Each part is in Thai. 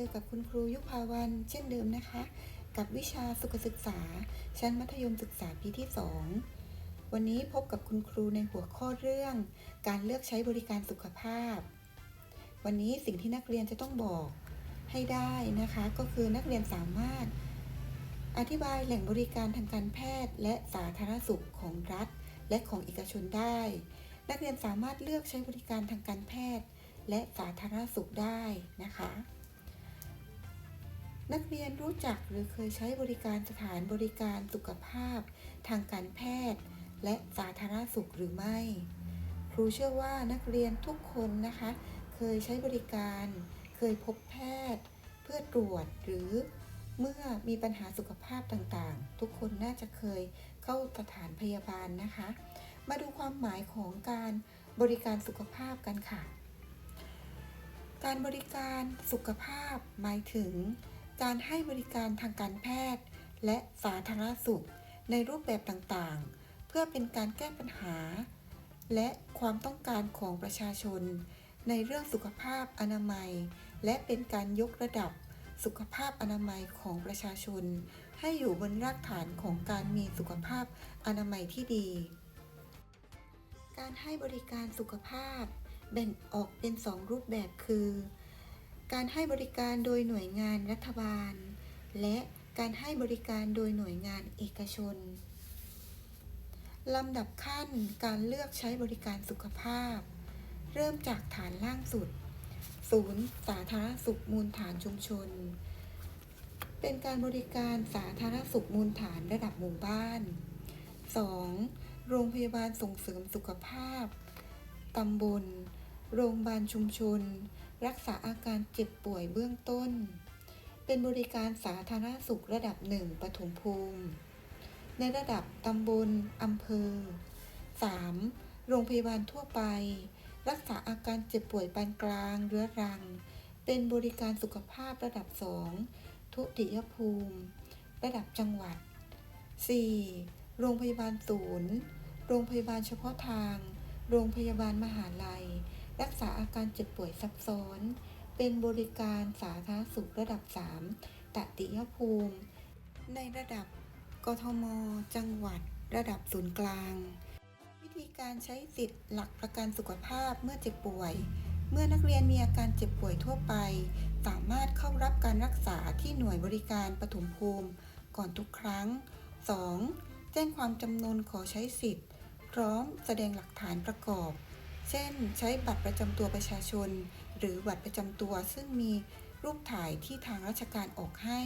เจอกับคุณครูยุพาวันเช่นเดิมนะคะ กับวิชาสุขศึกษา ชั้นมัธยมศึกษาปีที่ 2 วันนี้พบกับคุณครูในหัวข้อเรื่อง การเลือกใช้บริการสุขภาพ วันนี้สิ่งที่นักเรียนจะต้องบอกให้ได้นะคะ ก็คือนักเรียนสามารถ อธิบายแหล่งบริการทางการแพทย์ และสาธารณสุขของรัฐ และของเอกชนได้ นักเรียนสามารถเลือกใช้บริการทางการแพทย์ และสาธารณสุขได้นะคะ นักเรียนรู้จักหรือเคยใช้บริการสถานบริการสุขภาพ ทางการแพทย์ และสาธารณสุขหรือไม่ ครูเชื่อว่านักเรียนทุกคนนะคะ เคยใช้บริการ เคยพบแพทย์ เพื่อตรวจหรือเมื่อมีปัญหาสุขภาพต่างๆ ทุกคนน่าจะเคยเข้าสถานพยาบาลนะคะ มาดูความหมายของการบริการสุขภาพกันค่ะ การบริการสุขภาพหมายถึง การให้บริการทางการแพทย์ และสาธารณสุข ในรูปแบบต่างๆ เพื่อเป็นการแก้ปัญหา และความต้องการของประชาชน ในเรื่องสุขภาพอนามัย และเป็นการยกระดับสุขภาพอนามัยของประชาชน ให้อยู่บนรากฐานของการมีสุขภาพอนามัยที่ดี การให้บริการสุขภาพแบ่งออกเป็น 2 รูปแบบคือ การให้บริการโดยหน่วยงานรัฐบาล และการให้บริการโดยหน่วยงานเอกชน ลำดับขั้นการเลือกใช้บริการสุขภาพ เริ่มจากฐานล่างสุด ศูนย์ สาธารณสุขมูลฐานชุมชน เป็นการบริการสาธารณสุขมูลฐานระดับหมู่บ้าน 2. โรงพยาบาลส่งเสริมสุขภาพ ตำบล โรงพยาบาลชุมชน รักษาอาการเจ็บป่วยเบื้องต้น เป็นบริการสาธารณสุขระดับหนึ่งปฐมภูมิ ในระดับตำบลอำเภอ 3. โรงพยาบาลทั่วไป รักษาอาการเจ็บป่วยปานกลางเรื้อรัง เป็นบริการสุขภาพระดับ 2 ทุติยภูมิ ระดับจังหวัด 4. โรงพยาบาลศูนย์ โรงพยาบาลเฉพาะทาง โรงพยาบาลมหาลัย รักษาอาการเจ็บป่วยซับซ้อน เป็นบริการสาธารณสุขระดับ 3ตติยภูมิ ในระดับกทม จังหวัด ระดับศูนย์กลาง วิธีการใช้สิทธิ์หลักประกันสุขภาพเมื่อเจ็บป่วย เมื่อนักเรียนมีอาการเจ็บป่วยทั่วไป สามารถเข้ารับการรักษาที่หน่วยบริการปฐมภูมิ ก่อนทุกครั้ง 2. แจ้งความจำนนขอใช้สิทธิ์ พร้อมแสดงหลักฐานประกอบ เช่น ใช้บัตรประจำตัวประชาชน หรือบัตรประจำตัวซึ่งมีรูปถ่ายที่ทางราชการออกให้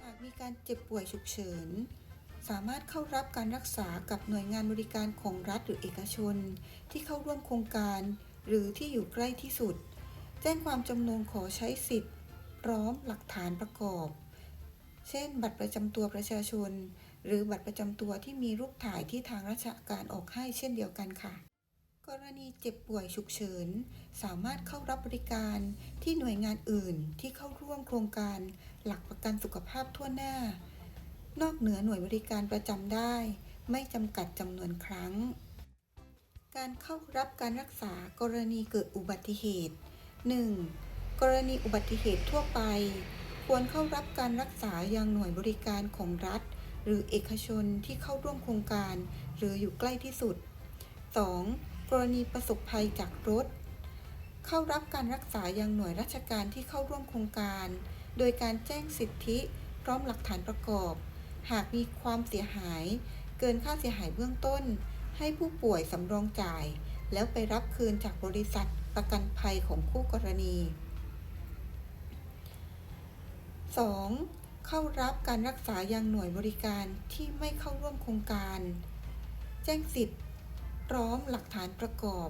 หากมีการเจ็บป่วยฉุกเฉิน สามารถเข้ารับการรักษากับหน่วยงานบริการของรัฐหรือเอกชน ที่เข้าร่วมโครงการ หรือที่อยู่ใกล้ที่สุด แจ้งความจำนงขอใช้สิทธิ์ พร้อมหลักฐานประกอบ เช่น บัตรประจำตัวประชาชน หรือบัตรประจำตัวที่มีรูปถ่ายที่ทางราชการออกให้เช่นเดียวกันค่ะ กรณีเจ็บป่วยฉุกเฉิน สามารถเข้ารับบริการที่หน่วยงานอื่นที่เข้าร่วมโครงการหลักประกันสุขภาพทั่วหน้า นอกเหนือหน่วยบริการประจำได้ ไม่จำกัดจำนวนครั้ง การเข้ารับการรักษากรณีเกิดอุบัติเหตุ 1. กรณีอุบัติเหตุทั่วไป ควรเข้ารับการรักษายังหน่วยบริการของรัฐ หรือเอกชนที่เข้าร่วมโครงการ หรืออยู่ใกล้ที่สุด 2. กรณีประสบภัยจากรถ เข้ารับการรักษายังหน่วยราชการที่เข้าร่วมโครงการ โดยการแจ้งสิทธิพร้อมหลักฐานประกอบ หากมีความเสียหาย เกินค่าเสียหายเบื้องต้น ให้ผู้ป่วยสำรองจ่าย แล้วไปรับคืนจากบริษัทประกันภัยของคู่กรณี 2. เข้ารับการรักษายังหน่วยบริการที่ไม่เข้าร่วมโครงการ แจ้งสิทธิ์ พร้อมหลักฐานประกอบ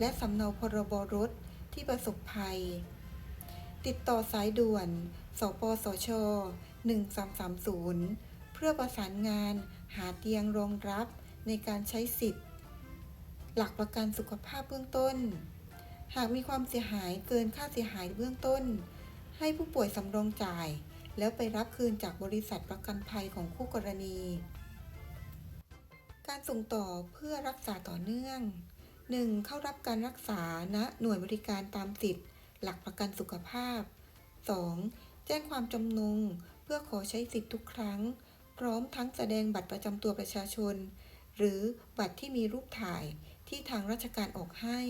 และสำเนาพรบรถที่ประสบภัย ติดต่อสายด่วน สปสช 1330 เพื่อประสานงานหาเตียงรองรับในการใช้สิทธิ์ หลักประกันสุขภาพเบื้องต้น หากมีความเสียหายเกินค่าเสียหายเบื้องต้น ให้ผู้ป่วยสำรองจ่าย แล้วไปรับคืนจากบริษัทประกันภัยของคู่กรณี การส่งต่อเพื่อรักษาต่อเนื่อง 1. เข้ารับการรักษาณหน่วยบริการตามสิทธิ์หลักประกันสุขภาพ 2. แจ้งความจำนง เพื่อขอใช้สิทธิ์ทุกครั้ง พร้อมทั้งแสดงบัตรประจำตัวประชาชน หรือบัตรที่มีรูปถ่ายที่ทางราชการออกให้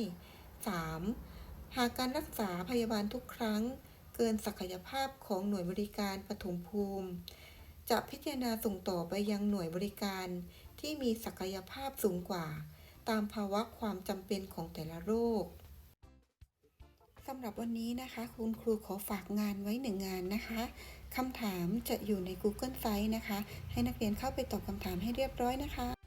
3. หากการรักษาพยาบาลทุกครั้ง เกินศักยภาพของหน่วยบริการปฐมภูมิ จะพิจารณาส่งต่อไปยังหน่วยบริการที่มีศักยภาพสูงกว่า ตามภาวะความจำเป็นของแต่ละโรคสำหรับวันนี้นะคะ คุณครูขอฝากงานไว้หนึ่งงานนะคะคำถามจะอยู่ใน Google Site นะคะ ให้นักเรียนเข้าไปตอบคำถามให้เรียบร้อยนะคะ